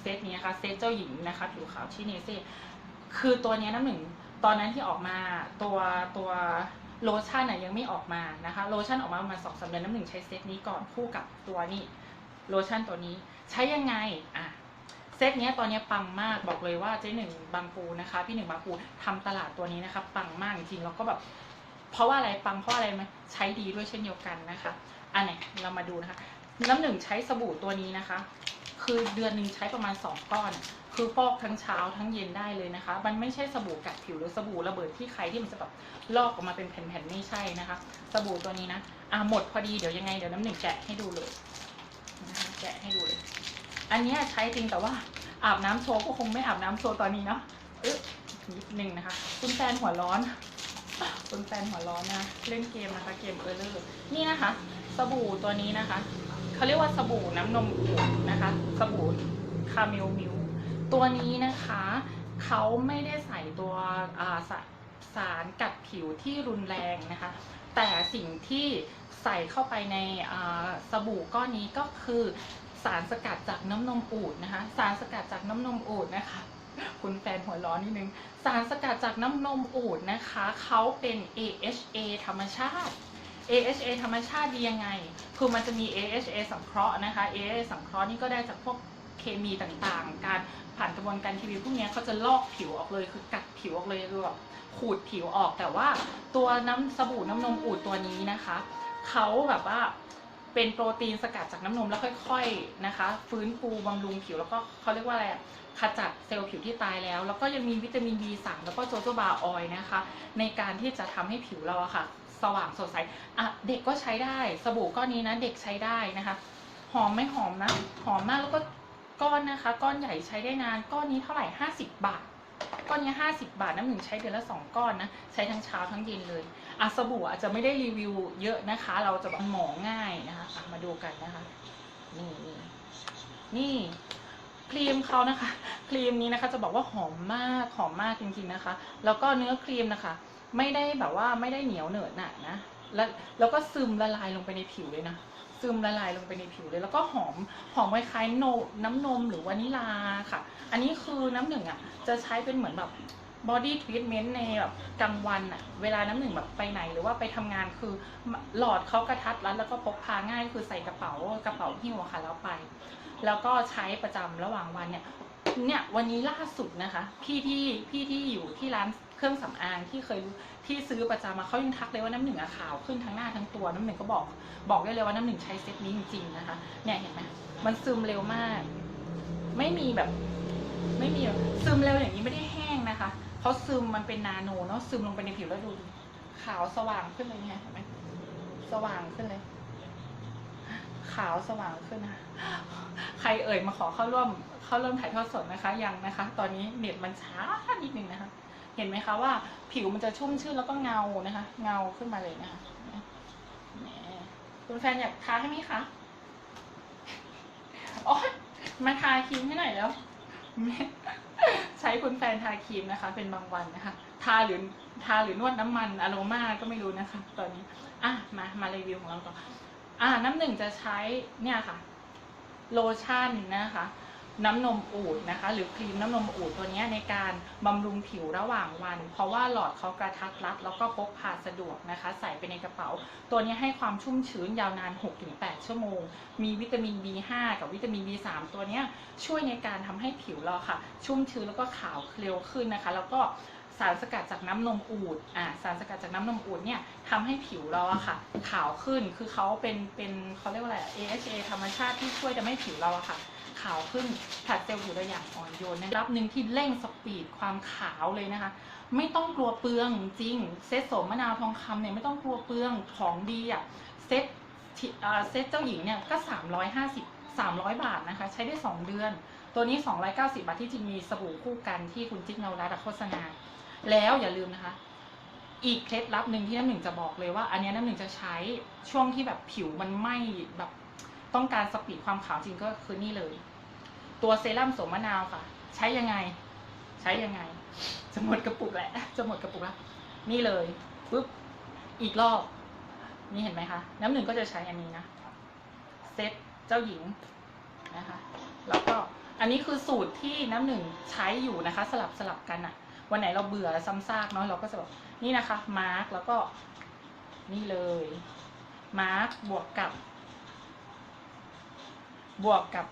เซตนี้นะคะเซตเจ้าหญิงนะคะผิวขาวชิเนเซ่คือตัวนี้น้ำหนึ่งตอนนั้นที่ออกมาตัวตัวโลชั่นน่ะยังไม่ออกมานะคะโลชั่นออกมาประมาณสองสามเดือนน้ำหนึ่งใช้เซตนี้ก่อนคู่กับตัวนี้โลชั่นตัวนี้ใช้ยังไงอะเซตเนี้ยตอนเนี้ยปังมากบอกเลยว่าเจ๊หนึ่งบางปูนะคะ พี่หนึ่งบางปูทำตลาดตัวนี้นะคะปังมากจริงแล้วก็แบบเพราะว่าอะไรปังเพราะอะไรไหมใช้ดีด้วยเช่นเดียวกันนะคะอันไหนเรามาดูนะคะน้ำหนึ่งใช้สบู่ตัวนี้นะคะ คือเดือนหนึ่งใช้ประมาณสองก้อน คือฟอกทั้งเช้าทั้งเย็นได้เลยนะคะ มันไม่ใช่สบู่กัดผิวหรือสบู่ระเบิดที่ใครที่มันจะแบบลอกออกมาเป็นแผ่นๆไม่ใช่นะคะ สบู่ตัวนี้นะอะหมดพอดีเดี๋ยวยังไงเดี๋ยวน้ำหนึ่งแกะให้ดูเลยนะคะแกะให้ดูเลย อันนี้ใช้จริงแต่ว่าอาบน้ำโชว์ก็คงไม่อาบน้ำโชว์ตอนนี้เนาะเอ๊ะนิดนึงนะคะ คุณแฟนหัวร้อนคุณแฟนหัวร้อนนะเล่นเกมนะคะเกมเออร์เลอร์นี่นะคะ สบู่ตัวนี้นะคะ เขาเรียกว่าสบู่น้ำนมอุ่นะคะ สบู่คาเมลมิลตัวนี้นะคะเขาไม่ได้ใส่ตัวสาสารกัดผิวที่รุนแรงนะคะ แต่สิ่งที่ใส่เข้าไปในสบู่ก้อนนี้ก็คือสารสกัดจากน้ำนมอูดนะคะ สารสกัดจากน้ำนมอูดนะคะ คุณแฟนหัวร้อนนิดนึง สารสกัดจากน้ำนมอูดนะคะ เขาเป็น AHA ธรรมชาติ AHA ธรรมชาติดียังไง คือมันจะมี AHA สังเคราะห์นะคะ AHA สังเคราะห์นี่ก็ได้จากพวกเคมีต่างๆ การผ่านกระบวนการเคมีพวกเนี้ยเขาจะลอกผิวออกเลย คือกัดผิวออกเลยคือแบบขูดผิวออก แต่ว่าตัวน้ำสบู่น้ำนมอูดตัวนี้นะคะ เขาแบบว่าเป็นโปรตีนสกัดจากน้ำนมแล้วค่อยๆนะคะ ฟื้นฟูบำรุงผิวแล้วก็เขาเรียกว่าอะไรขจัดเซลล์ผิวที่ตายแล้ว แล้วก็ยังมีวิตามิน B3 แล้วก็โจโจบาออยล์นะคะ ในการที่จะทำให้ผิวเราอะค่ะ สว่างสดใสอะเด็กก็ใช้ได้สบู่ก้อนนี้นะ เด็กใช้ได้นะคะ หอมไม่หอมนะ หอมมากแล้วก็ก้อนนะคะ ก้อนใหญ่ใช้ได้นาน ก้อนนี้เท่าไหร่50บาท ก้อนนี้50บาทน้ำหนึ่งใช้เดือนละ2ก้อนนะ ใช้ทั้งเช้าทั้งเย็นเลยอะสบู่อาจจะไม่ได้รีวิวเยอะนะคะ เราจะแบบหมองง่ายนะคะอะมาดูกันนะคะ นี่นี่นี่ ครีมเขานะคะ ครีมนี้นะคะจะบอกว่าหอมมากหอมมากจริงๆนะคะ แล้วก็เนื้อครีมนะคะ ไม่ได้แบบว่าไม่ได้เหนียวเหนอะหนะนะแล้วแล้วก็ซึมละลายลงไปในผิวเลยนะซึมละลายลงไปในผิวเลย แล้วก็หอมหอมคล้ายๆนน้ำนมหรือวานิลาค่ะ อันนี้คือน้ำหนึ่งอะจะใช้เป็นเหมือนแบบบอดี้ทรีทเมนต์ในแบบกลางวันอะเวลาน้ำหนึ่งแบบไปไหนหรือว่าไปทำงานคือหลอดเขากระทัดรัดแล้วก็พกพาง่ายคือใส่กระเป๋ากระเป๋าหิ้วอะค่ะแล้วไป แล้วก็ใช้ประจำระหว่างวันเนี่ยเนี่ยวันนี้ล่าสุดนะคะ พี่ที่พี่ที่อยู่ที่ร้านเครื่องสำอางที่เคยที่ซื้อประจำมาเขายังทักเลยว่าน้ำหนึ่งอะขาวขึ้นทั้งหน้าทั้งตัวน้ำหนึ่งก็บอก บอกได้เลยว่าน้ำหนึ่งใช้เซตนี้จริงๆนะคะ เนี่ยเห็นไหมมันซึมเร็วมาก ไม่มีแบบ ไม่มีซึมเร็วอย่างนี้ไม่ได้แห้งนะคะเขาซึมมันเป็นนาโนเนาะซึมลงไปในผิวแล้วดูขาวสว่างขึ้นเลยเนี่ยเห็นไหมสว่างขึ้นเลย ขาวสว่างขึ้นนะใครเอ่ยมาขอเข้าร่วมเข้าร่วมถ่ายทอดสดนะคะยังนะคะ ตอนนี้เน็ตมันช้านิดนึงนะคะ เห็นไหมคะว่าผิวมันจะชุ่มชื่นแล้วก็เงานะคะ เงาขึ้นมาเลยนะคะคุณแฟนอยากทาให้ไหมคะโอ๊ยมาทาครีมให้หน่อยแล้ว ใช้คุณแฟนทาครีมนะคะ เป็นบางวันนะคะ ทาหรือทาหรือนวดน้ำมันอโรมาก็ไม่รู้นะคะ ตอนนี้ อะมามารีวิวของเราต่อ อ่าน้ำหนึ่งจะใช้เนี่ยค่ะ โลชั่นนะคะ น้ำนมอูดนะคะ หรือครีมน้ำนมอูดตัวนี้ในการบำรุงผิวระหว่างวัน เพราะว่าหลอดเขากระทัดรัด แล้วก็พกพาสะดวกนะคะ ใส่ไปในกระเป๋า ตัวนี้ให้ความชุ่มชื้นยาวนาน 6-8 ชั่วโมง มีวิตามิน B5 กับวิตามิน B3 ตัวนี้ช่วยในการทำให้ผิวเราค่ะ ชุ่มชื้นแล้วก็ขาวเร็วขึ้นนะคะ แล้วก็ สารสกัดจากน้ำนมอูดอ่าสารสกัดจากน้ำนมอูดเนี่ยทำให้ผิวเราอะค่ะ ขาวขึ้นคือเขาเป็นเป็นเขาเรียกว่าอะไร AHA ธรรมชาติที่ช่วยทำให้ผิวเราอะค่ะ ขาวขึ้นผัดเซลล์ผิวเราอย่างอ่อนโยนนะรับหนึ่งที่เร่งสปีดความขาวเลยนะคะ ไม่ต้องกลัวเปลืองจริง เซตโสมมะนาวทองคำเนี่ยไม่ต้องกลัวเปลืองของดีอะเซตที่อ่าเซตเจ้าหญิงเนี่ยก็ 350 300 บาทนะคะ ใช้ได้ 2 เดือน ตัวนี้ 290 บาทที่จริงมีสบู่คู่กันที่คุณจิ๊กเนารัตน์โฆษณา แล้วอย่าลืมนะคะ อีกเคล็ดลับหนึ่งที่น้ำหนึ่งจะบอกเลยว่า อันนี้น้ำหนึ่งจะใช้ช่วงที่แบบผิวมันไหม้แบบต้องการสปีดความขาวจริงก็คือนี่เลย ตัวเซรั่มสมมะนาวค่ะ ใช้ยังไง ใช้ยังไง จะหมดกระปุกแหละจะหมดกระปุกแล้วนี่เลยปุ๊บอีกรอบ นี่เห็นไหมคะ น้ำหนึ่งก็จะใช้อันนี้นะ เซตเจ้าหญิงนะคะ แล้วก็ อันนี้คือสูตรที่น้ำหนึ่งใช้อยู่นะคะ สลับสลับกันอะวันไหนเราเบื่อซ้ำซากเนาะเราก็จะแบบนี่นะคะ มาร์กแล้วก็นี่เลย มาร์กบวกกับ บวกกับ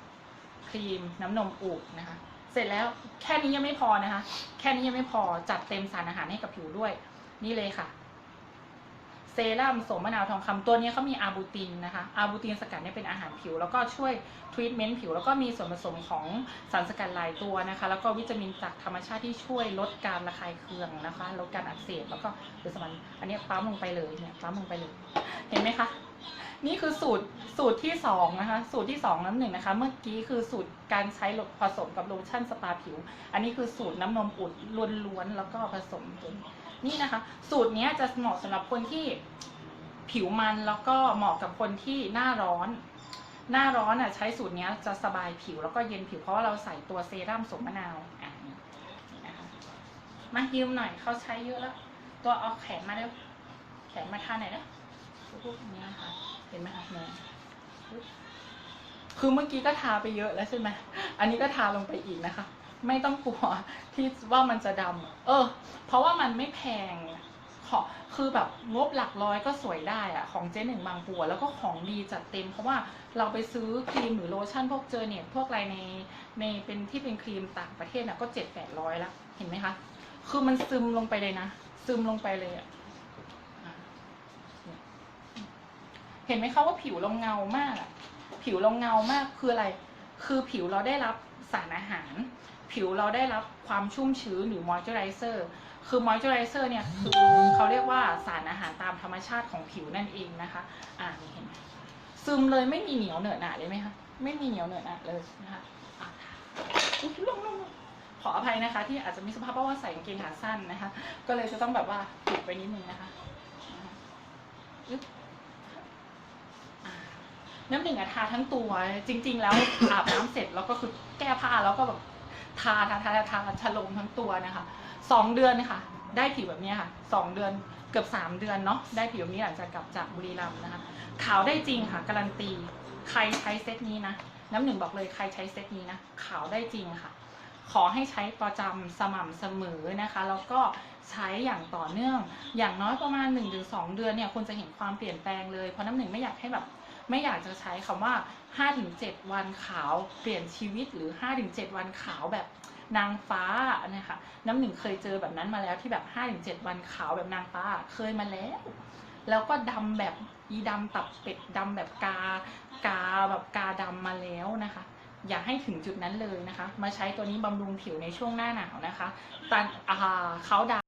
ครีมน้ำนมอูดนะคะ เสร็จแล้วแค่นี้ยังไม่พอนะคะ แค่นี้ยังไม่พอจัดเต็มสารอาหารให้กับผิวด้วย นี่เลยค่ะ เซรั่มโสมมะนาวทองคำตัวนี้เขามีอาบูตินนะคะอาบูตินสกัดเนี่ยเป็นอาหารผิว แล้วก็ช่วยทรีทเมนต์ผิว แล้วก็มีส่วนผสมของสารสกัดหลายตัวนะคะ แล้วก็วิตามินจากธรรมชาติที่ช่วยลดการระคายเคืองนะคะ ลดการอักเสบแล้วก็หรือสมันอันนี้ปั๊มลงไปเลยเนี่ยปั๊มลงไปเลย เห็นไหมคะ นี่คือสูตรสูตรที่สองนะคะ สูตรที่สองน้ำหนึ่งนะคะ เมื่อกี้คือสูตรการใช้ผสมกับโลชั่นสปาผิว อันนี้คือสูตรน้ำนมอุดล้วนๆแล้วก็ผสมกันนี่นะคะ สูตรนี้จะเหมาะสำหรับคนที่ผิวมันแล้วก็เหมาะกับคนที่หน้าร้อน หน้าร้อนอะใช้สูตรนี้จะสบายผิวแล้วก็เย็นผิวเพราะว่าเราใส่ตัวเซรั่มสมมะนาวอะนี่นะคะมายืมหน่อยเขาใช้เยอะแล้ว ตัวเอาแขนมาเร็วแขนมาทาหน่อยนะ พวกนี้นะคะเห็นไหมคะเนี่ยปึ๊บคือเมื่อกี้ก็ทาไปเยอะแล้วใช่ไหมอันนี้ก็ทาลงไปอีกนะคะ ไม่ต้องกลัวที่ว่ามันจะดำเออ เพราะว่ามันไม่แพงขอคือแบบงบหลักร้อยก็สวยได้อะของเจ๊หนึ่งบางปัว แล้วก็ของดีจัดเต็ม เพราะว่าเราไปซื้อครีมหรือโลชั่นพวกเจอเน็ตพวกอะไรในในเป็นที่เป็นครีมต่างประเทศน่ะก็เจ็ดแปดร้อยแล้วเห็นไหมคะ คือมันซึมลงไปเลยนะ ซึมลงไปเลยอะเนี่ย เห็นไหมคะว่าผิวเราเงามากอะผิวเราเงามากคืออะไร คือผิวเราได้รับสารอาหาร ผิวเราได้รับความชุ่มชื้นหรือมอยเจอไรเซอร์คือมอยเจอไรเซอร์เนี่ยคือเขาเรียกว่าสารอาหารตามธรรมชาติของผิวนั่นเองนะคะอ่านี่เห็นไหมซึมเลยไม่มีเหนียวเหนอะหนะเลยไหมคะไม่มีเหนียวเหนอะหนะเลยนะคะอุ๊ยลงลงขออภัยนะคะ ที่อาจจะมีสภาพเพราะว่าใส่กางเกงขาสั้นนะคะ ก็เลยจะต้องแบบว่าปิดไปนิดนึงนะคะ น้ำหนึ่งอะทาทั้งตัว จริง ๆ แล้วอาบน้ำเสร็จแล้วก็คือแก้ผ้าแล้วก็แบบทาทาทาทาทาชะลมทั้งตัวนะคะสองเดือนเนยคะได้ผิวแบบนี้ค่ะสองเดือนเกือบสามเดือนเนาะได้ผิวแบบนี้หลังจากกลับจากบุรีรัมย์นะคะขาวได้จริงค่ะการันตี ใครใช้เซตนี้นะน้ำหนึ่งบอกเลยใครใช้เซตนี้นะขาวได้จริงค่ะ ขอให้ใช้ประจำสม่ำเสมอนะคะ แล้วก็ใช้อย่างต่อเนื่อง อย่างน้อยประมาณ 1-2 เดือนเนี่ยคุณจะเห็นความเปลี่ยนแปลงเลยเพราะน้ำหนึ่งไม่อยากให้แบบ ไม่อยากจะใช้คำว่า 5-7 วันขาวเปลี่ยนชีวิตหรือ 5-7 วันขาวแบบนางฟ้านะคะน้ำหนึ่งเคยเจอแบบนั้นมาแล้วที่แบบ5-7 วันขาวแบบนางฟ้าเคยมาแล้ว แล้วก็ดำแบบอีดำตับเป็ดดำแบบกากาแบบกาดำมาแล้วนะคะอย่าให้ถึงจุดนั้นเลยนะคะ มาใช้ตัวนี้บำรุงผิวในช่วงหน้าหนาวนะคะตันอ่าเขาดา